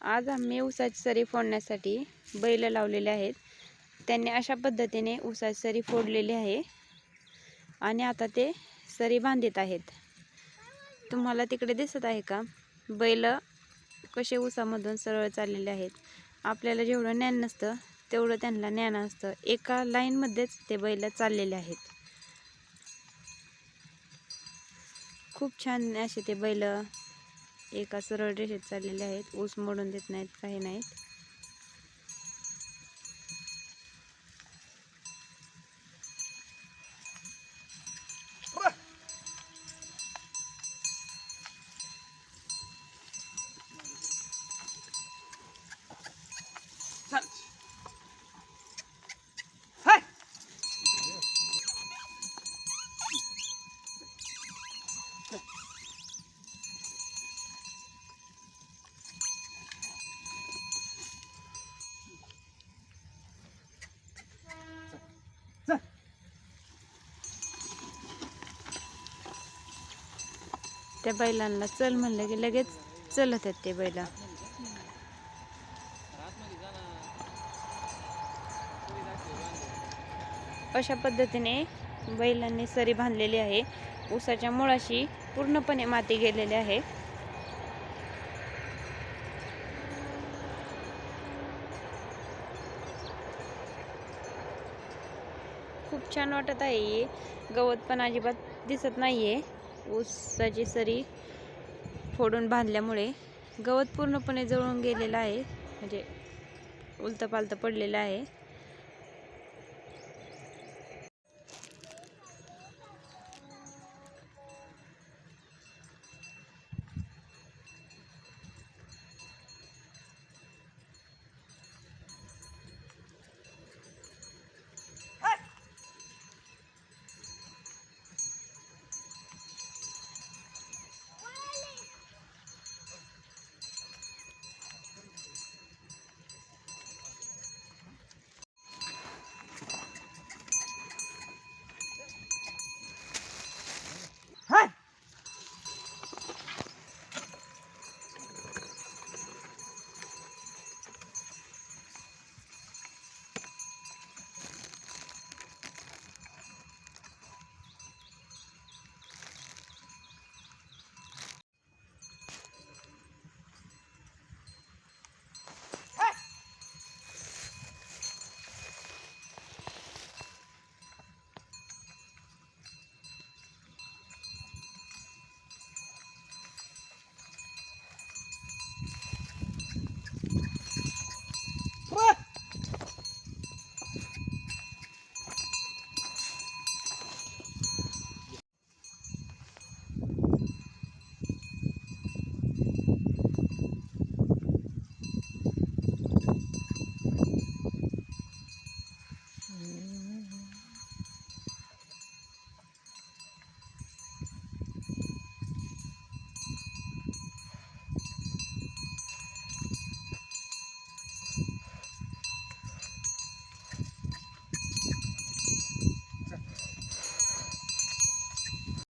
आज आम्ही ऊसाची सरी फोडण्यासाठी बैल लावलेले आहेत. त्यांनी अशा पद्धतीने ऊसाची सरी फोडलेली आहे. आणि आता ते सरी बांधित आहेत. तुम्हाला तिकडे दिसत आहे का? बैल कसे ऊसामधून सरळ चाललेले आहेत. आपल्याला जेवढं ज्ञान नसतं तेवढं त्यांना ज्ञान असतं. एका लाईनमध्येच ते बैल चाललेले आहेत. खूप छान असे ते बैल एका सरळ रेषेत चाललेले आहेत. ऊस मोडून देत नाहीत काही नाहीत. त्या बैलांना चल म्हणलं की लगेच चलत आहेत ते बैला. अशा पद्धतीने बैलांनी सरी बांधलेली आहे. ऊसाच्या मुळाशी पूर्णपणे माती गेलेली आहे. खूप छान वाटत आहे. हे. गवत पण अजिबात दिसत नाहीये. ऊसाची सरी फोडून बांधल्यामुळे गवत पूर्णपणे जळून गेलेलं आहे. म्हणजे उलतं पालतं पडलेलं आहे.